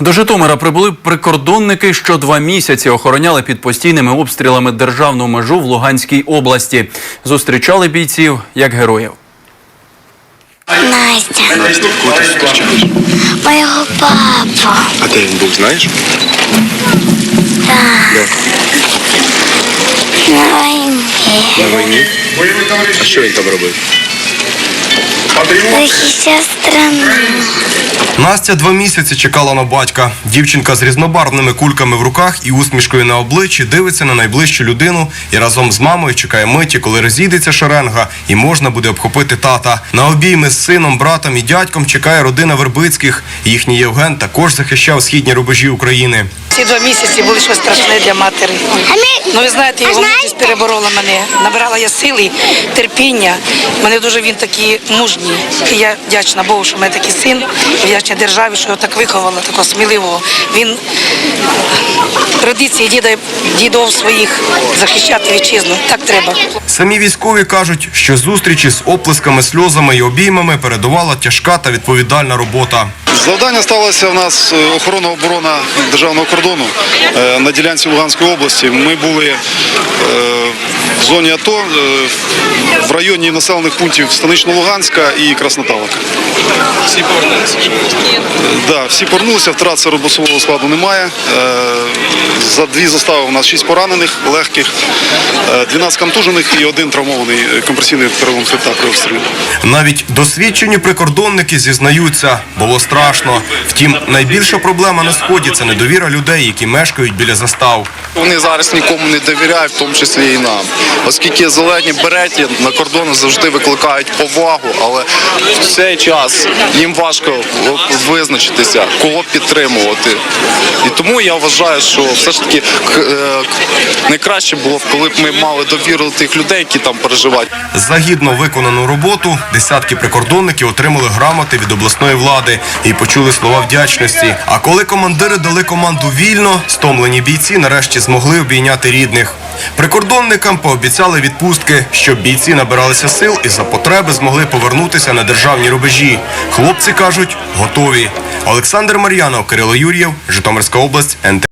До Житомира прибули прикордонники, що два місяці охороняли під постійними обстрілами державну межу в Луганській області. Зустрічали бійців як героїв. Настя, моєго папу. А де він був, знаєш? Так. На війні. На війні. А що він там робив? Страну. Настя два місяці чекала на батька. Дівчинка з різнобарвними кульками в руках і усмішкою на обличчі дивиться на найближчу людину і разом з мамою чекає миті, коли розійдеться шеренга і можна буде обхопити тата. На обійми з сином, братом і дядьком чекає родина Вербицьких. Їхній Євген також захищав східні рубежі України. Ці два місяці були щось страшне для матері. Ну ви знаєте, його мужність переборола мене. Набирала я сили, терпіння. Мене дуже він такий мужній. І я вдячна Богу, що в мене такий син, вдячна державі, що його так виховала, такого сміливого. Він традиції діда дідов своїх захищати вітчизну. Так треба. Самі військові кажуть, що зустрічі з оплесками, сльозами і обіймами передувала тяжка та відповідальна робота. Завдання сталося в нас е, охорона оборона державного кордону е, на ділянці Луганської області. Ми були е, в зоні АТО в районі населених пунктів Станично-Луганська і Красноталок. Всі повернулися? Так, всі повернулися, втрат серед складу немає. Е, За дві застави у нас шість поранених, легких, е, 12 контужених і один травмований е, компресійний перелом хребта при обстрілі. Навіть досвідчені прикордонники зізнаються, було страшно. Втім, найбільша проблема на сході це недовіра людей, які мешкають біля застав. Вони зараз нікому не довіряють, в тому числі і нам. Оскільки зелені береті на кордону завжди викликають повагу, але в цей час їм важко визначитися, кого підтримувати. І тому я вважаю, що все ж таки е, найкраще було б, коли б ми мали довіру тих людей, які там переживають. За гідно виконану роботу десятки прикордонників отримали грамоти від обласної влади і почули слова вдячності. А коли командири дали команду вільно, стомлені бійці нарешті змогли обійняти рідних. Прикордонникам пообіцяли відпустки, щоб бійці набиралися сил і за потреби змогли повернутися на державні рубежі. Хлопці кажуть, готові. Олександр Мар'янов, Кирило Юр'єв, Житомирська область, НТ.